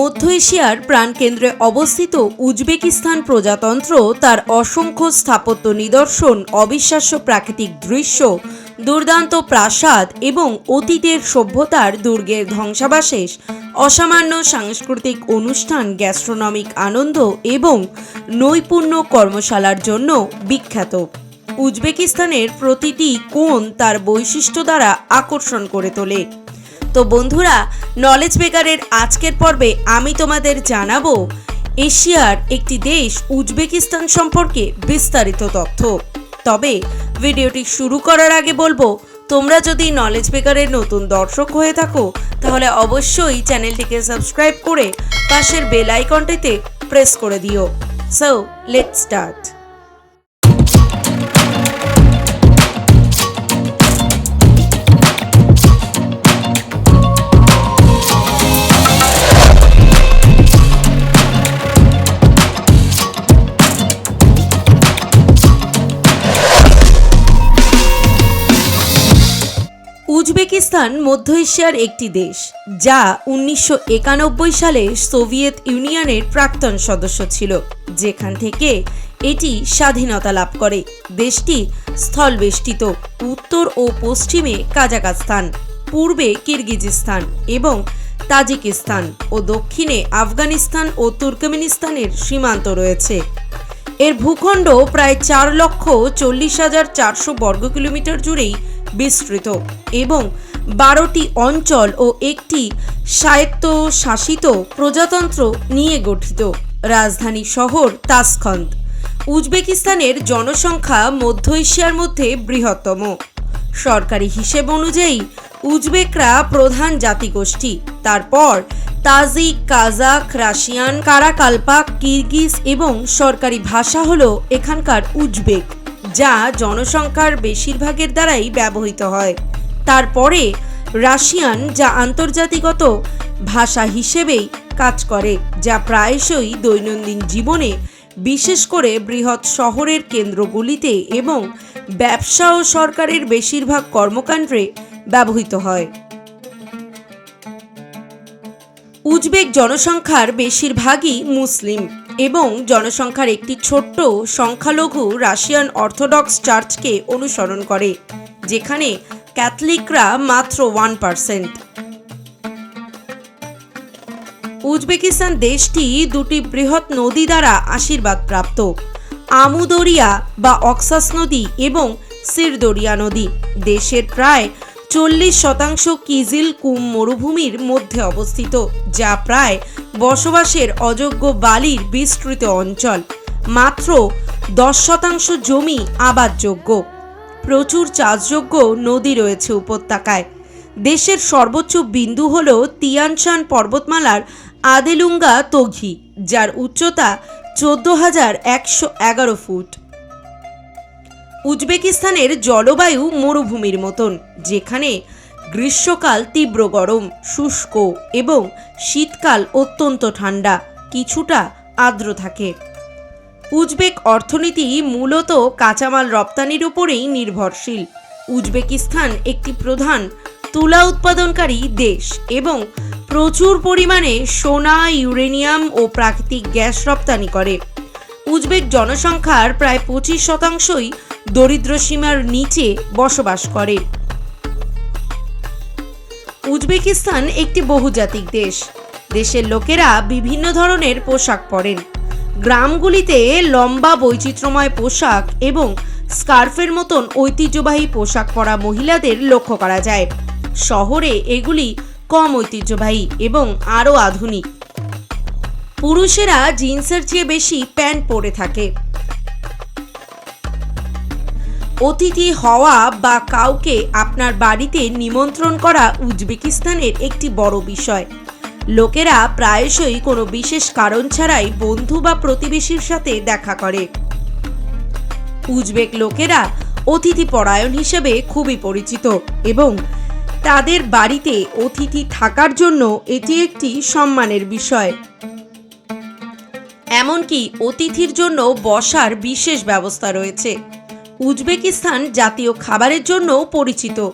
মধ্য এশিয়ার প্রাণকেন্দ্রে অবস্থিত উজবেকিস্তান প্রজাতন্ত্র তার অসংখ্য স্থাপত্য নিদর্শন অবিশ্বাস্য প্রাকৃতিক দৃশ্য দুর্দান্ত প্রাসাদ এবং অতীতের সভ্যতার দুর্গের ধ্বংসাবশেষ, অসামান্য সাংস্কৃতিক অনুষ্ঠান গ্যাস্ট্রোনমিক আনন্দ এবং নৈপুণ্য কর্মশালার জন্য বিখ্যাত। উজবেকিস্তানের প্রতিটি কোণ তার বৈশিষ্ট্য দ্বারা আকর্ষণ করে তোলে। তো বন্ধুরা নলেজ বেকারের আজকের পর্বে আমি তোমাদের জানাব এশিয়ার একটি দেশ, উজবেকিস্তান সম্পর্কে বিস্তারিত তথ্য। তবে ভিডিওটি শুরু করার আগে বলব, তোমরা যদি নলেজ বেকারের নতুন দর্শক হয়ে থাকো, তাহলে অবশ্যই চ্যানেলটিকে সাবস্ক্রাইব করে পাশের বেল আইকনটিতে প্রেস করে দিও। সো লেট স্টার্ট উজবেকিস্তান মধ্য এশিয়ার একটি দেশ, যা উনিশশো একানব্বই সালে সোভিয়েত ইউনিয়নের প্রাক্তন সদস্য ছিল, যেখান থেকে এটি স্বাধীনতা লাভ করে। দেশটি স্থলবেষ্টিত, উত্তর ও পশ্চিমে কাজাকাস্তান পূর্বে কিরগিজিস্তান এবং তাজিকিস্তান ও দক্ষিণে আফগানিস্তান ও তুর্কমেনিস্তানের সীমান্ত রয়েছে। এর ভূখণ্ড প্রায় চার লক্ষ চল্লিশ হাজার চারশো বর্গ কিলোমিটার জুড়েই বিস্তৃত এবং বারোটি অঞ্চল ও একটি স্বায়ত্ত শাসিত প্রজাতন্ত্র নিয়ে গঠিত। রাজধানী শহর তাসখন্দ। উজবেকিস্তানের জনসংখ্যা মধ্য এশিয়ার মধ্যে বৃহত্তম। সরকারি হিসেব অনুযায়ী উজবেকরা প্রধান জাতিগোষ্ঠী। তারপর Tajik Kazakh Russian, Karakalpak, Kyrgyz এবং সরকারি ভাষা হল এখানকার উজবেক। যা জনসংখ্যার বেশিরভাগের দ্বারাই ব্যবহৃত হয়। তারপরে রাশিয়ান যা আন্তর্জাতিকত ভাষা হিসেবেই কাজ করে, যা প্রায়শই দৈনন্দিন জীবনে বিশেষ করে বৃহৎ শহরের কেন্দ্রগুলিতে এবং ব্যবসা ও সরকারের বেশিরভাগ কর্মকাণ্ডে ব্যবহৃত হয়। উজবেক জনসংখ্যার বেশিরভাগই মুসলিম। এবং জনসংখ্যার একটি ছোট্ট সংখ্যালঘু রাশিয়ান অর্থোডক্স চার্চকে অনুসরণ করে, যেখানে ক্যাথলিকরা মাত্র ওয়ান পার্সেন্ট। উজবেকিস্তান দেশটি দুটি বৃহৎ নদী দ্বারা আশীর্বাদ প্রাপ্ত আমুদরিয়া বা অক্সাস নদী এবং সিরদরিয়া নদী। দেশের প্রায় চল্লিশ শতাংশ কিজিল কুম মরুভূমির মধ্যে অবস্থিত, যা প্রায় বসবাসের অযোগ্য বালির বিস্তৃত অঞ্চল। মাত্র দশ শতাংশ জমি আবাদযোগ্য। প্রচুর চাষযোগ্য নদী রয়েছে উপত্যকায়। দেশের সর্বোচ্চ বিন্দু হল তিয়ানশান পর্বতমালার আদেলুঙ্গা তঘি, যার উচ্চতা চোদ্দ হাজার একশো এগারো ফুট। উজবেকিস্তানের জলবায়ু মরুভূমির মতন, যেখানে গ্রীষ্মকাল তীব্র গরম, শুষ্ক এবং শীতকাল অত্যন্ত ঠান্ডা, কিছুটা আর্দ্র থাকে। উজবেক অর্থনীতি মূলত কাঁচামাল রপ্তানির উপরেই নির্ভরশীল। উজবেকিস্তান একটি প্রধান তুলা উৎপাদনকারী দেশ এবং প্রচুর পরিমাণে সোনা, ইউরেনিয়াম ও প্রাকৃতিক গ্যাস রপ্তানি করে। উজবেক জনসংখ্যার প্রায় পঁচিশ শতাংশই দরিদ্র সীমার নিচে বসবাস করে। উজবেকিস্তান একটি বহুজাতিক দেশ। দেশের লোকেরা বিভিন্ন ধরনের পোশাক পরেন। গ্রামগুলিতে লম্বা বৈচিত্র্যময় পোশাক এবং স্কার্ফের মতন ঐতিহ্যবাহী পোশাক পরা মহিলাদের লক্ষ্য করা যায়। শহরে এগুলি কম ঐতিহ্যবাহী এবং আরও আধুনিক। পুরুষেরা জিন্সের চেয়ে বেশি প্যান্ট পরে থাকে। অতিথি হওয়া বা কাউকে আপনার বাড়িতে নিমন্ত্রণ করা উজবেকিস্তানের একটি বড় বিষয়। লোকেরা প্রায়শই কোনো বিশেষ কারণ ছাড়াই বন্ধু বা প্রতিবেশীর সাথে দেখা করে। উজবেক লোকেরা অতিথি পরায়ণ হিসেবে খুবই পরিচিত এবং তাদের বাড়িতে অতিথি থাকার জন্য এটি একটি সম্মানের বিষয়। এমনকি অতিথির জন্য বসার বিশেষ ব্যবস্থা রয়েছে। উজবেকিস্তান জাতীয় খাবারের জন্যও পরিচিত।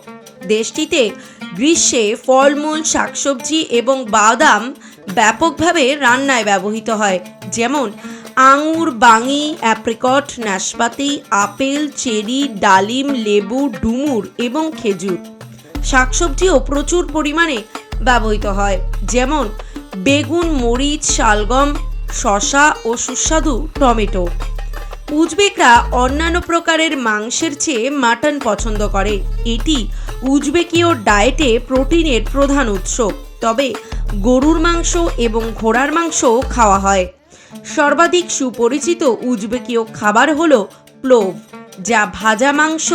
দেশটিতে গ্রীষ্মে ফলমূল, শাকসবজি এবং বাদাম ব্যাপকভাবে রান্নায় ব্যবহৃত হয়। যেমন আঙুর, বাঙি, অ্যাপ্রিকট, নাশপাতি, আপেল, চেরি, ডালিম, লেবু, ডুমুর এবং খেজুর। শাকসবজিও প্রচুর পরিমাণে ব্যবহৃত হয়। যেমন বেগুন, মরিচ, শালগম শসা ও সুস্বাদু টমেটো। উজবেকরা অন্যান্য প্রকারের মাংসের চেয়ে মাটন পছন্দ করে। এটি উজবেকীয় ডায়েটে প্রোটিনের প্রধান উৎস। তবে গরুর মাংস এবং ঘোড়ার মাংসও খাওয়া হয়। সর্বাধিক সুপরিচিত উজবেকীয় খাবার হল প্লোভ যা ভাজা মাংস,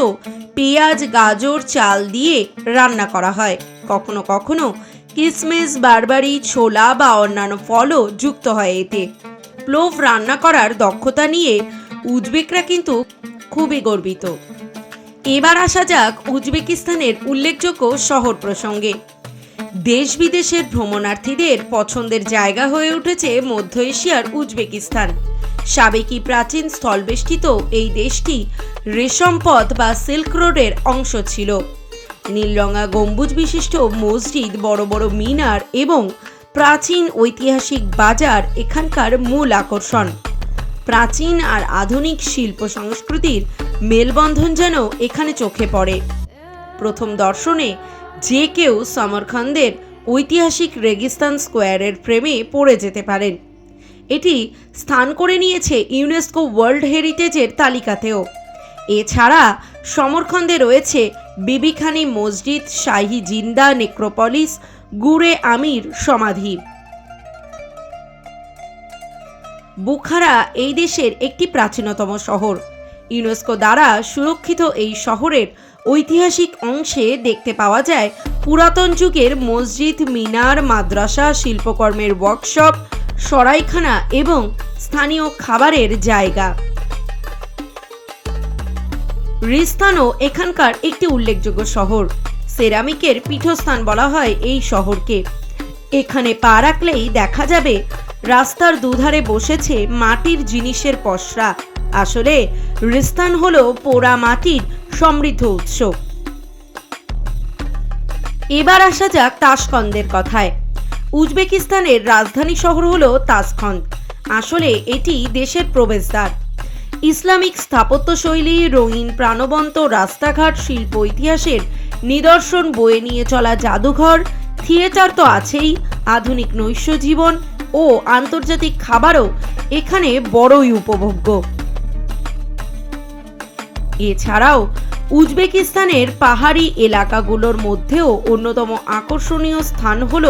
পেঁয়াজ, গাজর, চাল দিয়ে রান্না করা হয়। কখনো কখনো কিসমিস, বারবারি, ছোলা বা অন্যান্য ফলও যুক্ত হয় এতে। প্লোভ রান্না করার দক্ষতা নিয়ে উজবেকরা কিন্তু খুবই গর্বিত। এবার আসা যাক উজবেকিস্তানের উল্লেখযোগ্য শহর প্রসঙ্গে। দেশ বিদেশের ভ্রমণার্থীদের পছন্দের জায়গা হয়ে উঠেছে মধ্য এশিয়ার উজবেকিস্তান। সাবেকি প্রাচীন স্থলবেষ্টিত এই দেশটি রেশম পথ বা সিল্ক রোডের অংশ ছিল। নীলরঙা গম্বুজ বিশিষ্ট মসজিদ, বড় বড় মিনার এবং প্রাচীন ঐতিহাসিক বাজার এখানকার মূল আকর্ষণ। প্রাচীন আর আধুনিক শিল্প সংস্কৃতির মেলবন্ধন যেন এখানে চোখে পড়ে। প্রথম দর্শনে যে কেউ সমরখন্দের ঐতিহাসিক রেগিস্তান স্কোয়ারের প্রেমে পড়ে যেতে পারেন। এটি স্থান করে নিয়েছে ইউনেস্কো ওয়ার্ল্ড হেরিটেজের তালিকাতেও। এছাড়া সমরখন্দে রয়েছে বিবিখানি মসজিদ, শাহী জিন্দা, নেক্রোপলিস, গুরে আমির সমাধি। বুখারা এই দেশের একটি প্রাচীনতম শহর। ইউনেস্কো দ্বারা সুরক্ষিত এই শহরের ঐতিহাসিক অংশে দেখতে পাওয়া যায় পুরাতন যুগের মসজিদ, মিনার, মাদ্রাসা, শিল্পকর্মের ওয়ার্কশপ সরাইখানা এবং স্থানীয় খাবারের জায়গা। রিস্তানও এখানকার একটি উল্লেখযোগ্য শহর। সেরামিকের পীঠস্থান বলা হয় এই শহরকে। এখানে পা রাখলেই দেখা যাবে, রাস্তার দুধারে বসেছে মাটির জিনিসের পসরা। আসলে, রিস্তান হল পোড়া মাটির সমৃদ্ধ উৎস। এবার আসা যাক তাসকন্দের কথায়। উজবেকিস্তানের রাজধানী শহর হল তাসখন্দ। আসলে এটি দেশের প্রবেশদ্বার। ইসলামিক স্থাপত্যশৈলী, রঙিন প্রাণবন্ত রাস্তাঘাট, শিল্প ইতিহাসের নিদর্শন বয়ে নিয়ে চলা জাদুঘর, থিয়েটার তো আছেই, আধুনিক নৈশ জীবন ও আন্তর্জাতিক খাবারও এখানে বড়ই উপভোগ্য। এছাড়াও উজবেকিস্তানের পাহাড়ি এলাকাগুলোর মধ্যেও অন্যতম আকর্ষণীয় স্থান হল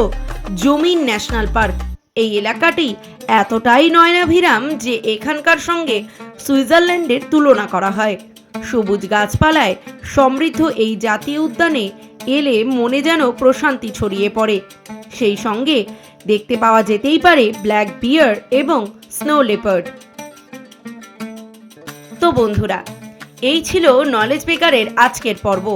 জমিন ন্যাশনাল পার্ক। এই এলাকাটি এতটাই নয়নাভিরাম যে এখানকার সঙ্গে সুইজারল্যান্ডের তুলনা করা হয়। সবুজ গাছপালায় সমৃদ্ধ এই জাতীয় উদ্যানে এলে মনে যেন প্রশান্তি ছড়িয়ে পড়ে। সেই সঙ্গে দেখতে পাওয়া যেতেই পারে ব্ল্যাক বিয়ার এবং স্নো লেপার্ড। তো বন্ধুরা, এই ছিল নলেজ বেকারের আজকের পর্ব।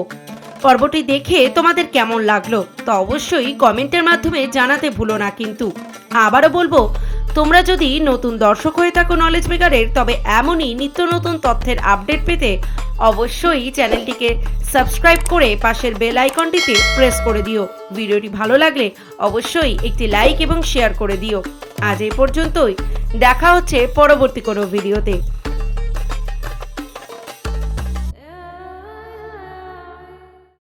পর্বটি দেখে তোমাদের কেমন লাগল তো অবশ্যই কমেন্টের মাধ্যমে জানাতে ভুলো না কিন্তু। আবারও বলব, তোমরা যদি নতুন দর্শক হয়ে থাকো নলেজ মেকারের তবে এমনই নিত্য নতুন তথ্যের আপডেট পেতে অবশ্যই চ্যানেলটিকে সাবস্ক্রাইব করে পাশের বেল আইকনটিতে প্রেস করে দিও। ভিডিওটি ভালো লাগলে অবশ্যই একটি লাইক এবং শেয়ার করে দিও। আজ এই পর্যন্তই। দেখা হচ্ছে পরবর্তী কোনো ভিডিওতে।